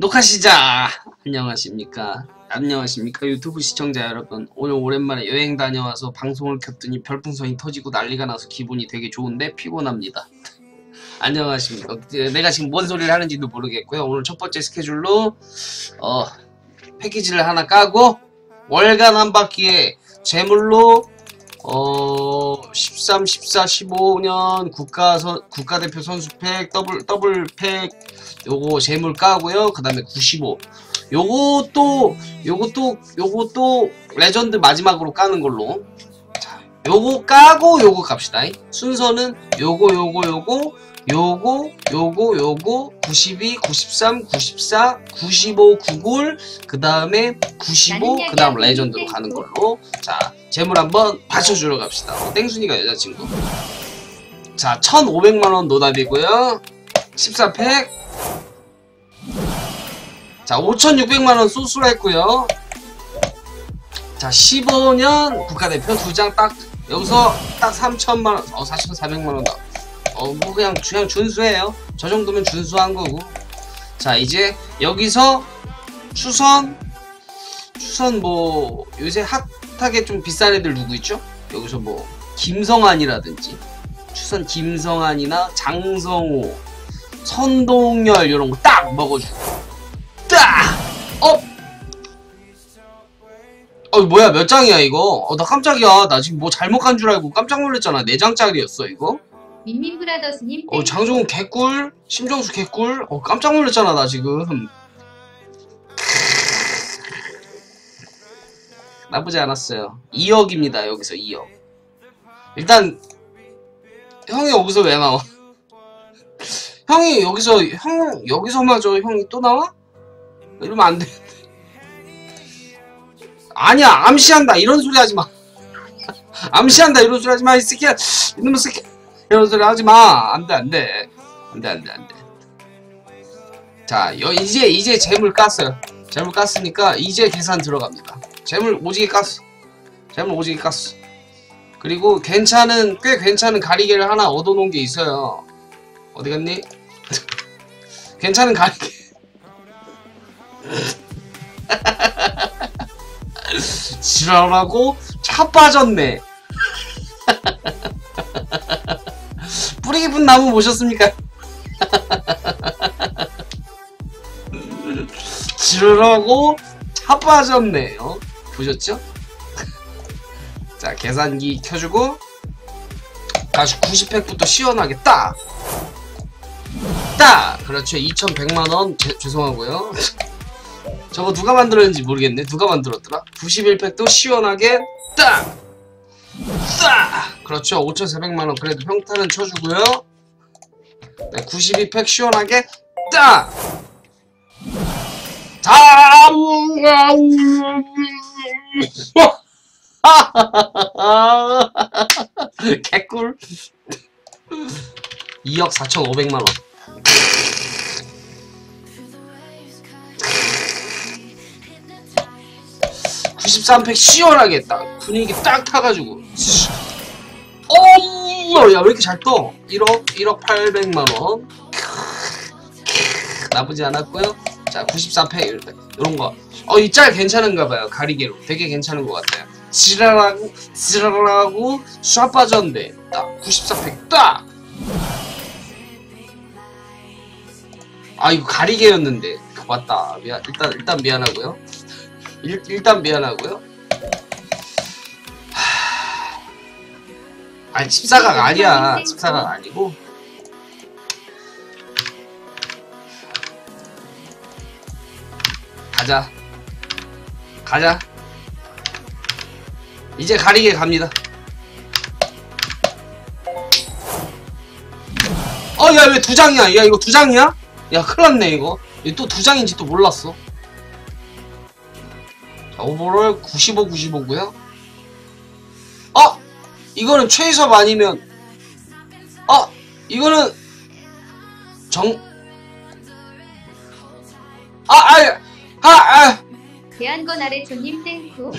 녹화 시작! 안녕하십니까. 안녕하십니까. 유튜브 시청자 여러분. 오늘 오랜만에 여행 다녀와서 방송을 켰더니 별풍선이 터지고 난리가 나서 기분이 되게 좋은데 피곤합니다. 안녕하십니까. 내가 지금 뭔 소리를 하는지도 모르겠고요. 오늘 첫 번째 스케줄로, 어, 패키지를 하나 까고, 월간 한 바퀴에 재물로, 어, 13, 14, 15년 국가 선, 국가대표 선수팩, 더블, 더블 팩, 요거 재물 까고요. 그 다음에 95. 요것도, 요것도, 요것도 레전드 마지막으로 까는 걸로. 자, 요거 까고 요거 갑시다. 순서는 요거, 요거, 요거, 요거, 요거, 요거, 92, 93, 94, 95, 99, 그 다음에 95, 그 다음 레전드로 가는 걸로. 자, 재물 한번 받쳐주러 갑시다. 어, 땡순이가 여자친구. 자, 1,500만원 노답이고요. 14팩. 자, 5,600만원 소수로 했고요. 자, 15년 국가대표 두 장 딱, 여기서 딱 3천만원, 어, 4,400만원 다. 어, 뭐 그냥, 그냥 준수해요. 저 정도면 준수한 거고. 자, 이제 여기서 추선, 추선 뭐, 요새 핫하게 좀 비싼 애들 누구 있죠? 여기서 뭐, 김성환이라든지, 추선 김성환이나 장성호, 선동열, 이런 거 딱 먹어주고. 딱! 어? 어, 뭐야, 몇 장이야, 이거? 어, 나 깜짝이야. 나 지금 뭐 잘못 간 줄 알고 깜짝 놀랐잖아. 4장짜리였어, 이거? 민민브라더스님 어, 장종훈 개꿀, 심정수 개꿀. 어, 깜짝 놀랐잖아, 나 지금. 나쁘지 않았어요. 2억입니다, 여기서 2억. 일단, 형이 여기서 왜 나와? 형이 여기서, 형, 여기서마저 형이 또 나와? 이러면 안 돼. 아니야, 암시한다. 이런 소리 하지 마. 암시한다. 이런 소리 하지 마. 이 새끼야. 이놈의 새끼. 이런 소리 하지 마. 안 돼, 안 돼. 안 돼, 안 돼, 안 돼. 자, 여, 이제, 이제 재물 깠어요. 재물 깠으니까 이제 계산 들어갑니다. 재물 오지게 깠어. 재물 오지게 깠어. 그리고 괜찮은, 꽤 괜찮은 가리개를 하나 얻어놓은 게 있어요. 어디 갔니? 괜찮은 가리개. 지랄하고 차 빠졌네. 뿌리 깊은 나무 보셨습니까? 지랄하고 차 빠졌네. 요 보셨죠? 자 계산기 켜주고 다시 90팩부터 시원하게 딱! 딱! 그렇죠 2100만원 죄송하고요 저거 누가 만들었는지 모르겠네. 누가 만들었더라? 91팩도 시원하게 딱! 딱! 그렇죠. 5,400만원. 그래도 평타는 쳐주고요. 네, 92팩 시원하게 딱! 자! 개꿀. 2억 4,500만원. 93팩 시원하게 딱 분위기 딱 타가지고 어우 야왜 이렇게 잘 떠? 1억 1억 800만원. 나쁘지 않았고요. 자 94팩 이런 거어이 짤 괜찮은가봐요 가리개로. 되게 괜찮은 것 같아요. 지랄하고 지랄하고 쏴 빠졌는데 딱 94팩 딱! 아 이거 가리개였는데. 맞다. 미안 일단 일단 미안하고요. 일, 일단 미안하고요. 아니 14각 아니야. 14각 아니고. 가자. 가자. 이제 가리게 갑니다. 어, 야, 왜 두 장이야? 야, 이거 두 장이야? 야, 큰일 났네, 이거. 또 두 장인지 또 몰랐어. 오버롤 95, 95고요. 어! 이거는 최희섭 아니면 어! 이거는 정 아! 아! 아! 아! 대한건 아래 조님 땡쿠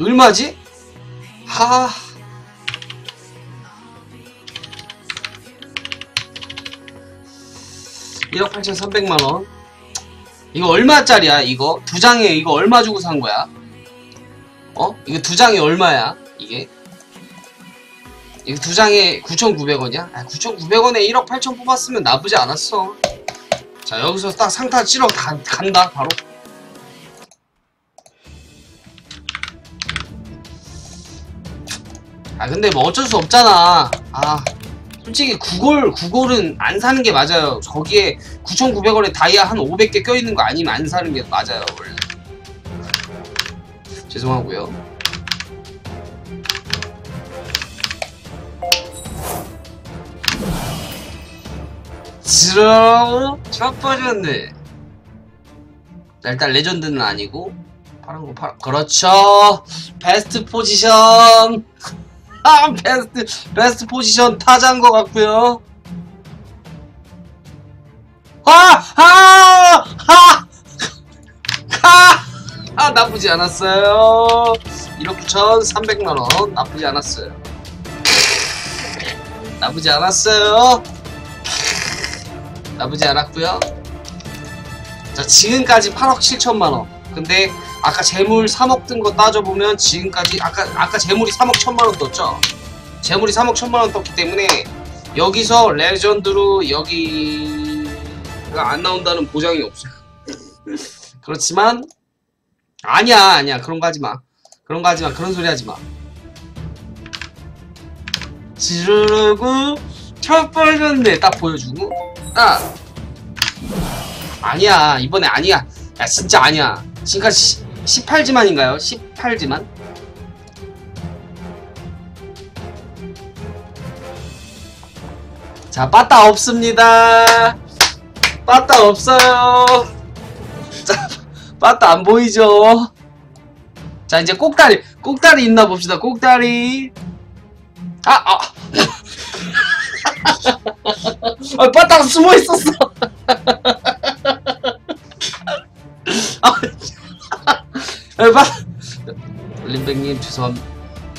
얼마지? 하 1억 8,300만원. 이거 얼마짜리야, 이거? 두 장에 이거 얼마 주고 산 거야? 어? 이거 두 장에 얼마야, 이게? 이거 두 장에 9,900원이야? 아, 9,900원에 1억 8천 뽑았으면 나쁘지 않았어. 자, 여기서 딱 상타 찌러 가, 간다, 바로. 아, 근데 뭐 어쩔 수 없잖아. 아, 솔직히 구골, 구골은 안 사는 게 맞아요. 거기에 9,900원에 다이아 한 500개 껴있는 거 아니면 안 사는 게 맞아요, 원래. 죄송하고요. 빠졌네. 자, 일단 레전드는 아니고 파란 거 파란. 그렇죠. 베스트 포지션. 아 베스트 베스트 포지션 타자인 것 같고요. 아! 아! 아! 아! 아 나쁘지 않았어요. 1억 9,300만원 나쁘지 않았어요. 나쁘지 않았어요. 나쁘지 않았고요. 자 지금까지 8억 7천만원. 근데 아까 재물 3억 뜬거 따져보면 지금까지 아까 아까 재물이 3억 1천만 원 떴죠. 재물이 3억 1천만 원 떴기 때문에 여기서 레전드로 여기가 안 나온다는 보장이 없어요. 그렇지만 아니야 아니야 그런 거 하지 마. 그런 거 하지 마. 그런 소리 하지 마. 지르르고 첫 번째 딱 보여주고 딱 아니야 이번에 아니야 야 진짜 아니야 지금까지 18지만인가요? 18지만? 자 빠따 없습니다 빠따 없어요 자 빠따 안 보이죠 자 이제 꼭다리 꼭다리 있나 봅시다 꼭다리 아 아. 아 빠따가 숨어 있었어 아, 빠 림백님 죄송합니다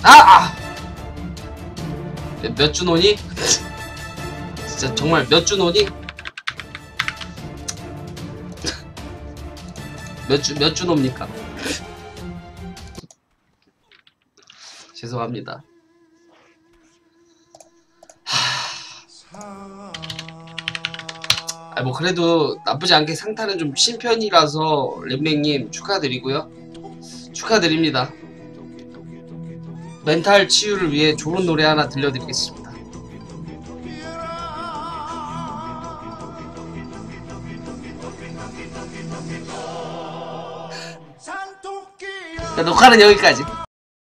아! 아! 몇 주 노니? 진짜 정말 몇 주 노니? 몇 주, 몇 주노입니까? 죄송합니다. 아, 뭐, 그래도 나쁘지 않게 상타는 좀 신편이라서 렘맹님 축하드리고요. 축하드립니다. 멘탈 치유를 위해 좋은 노래 하나 들려드리겠습니다. 자, 녹화는 여기까지.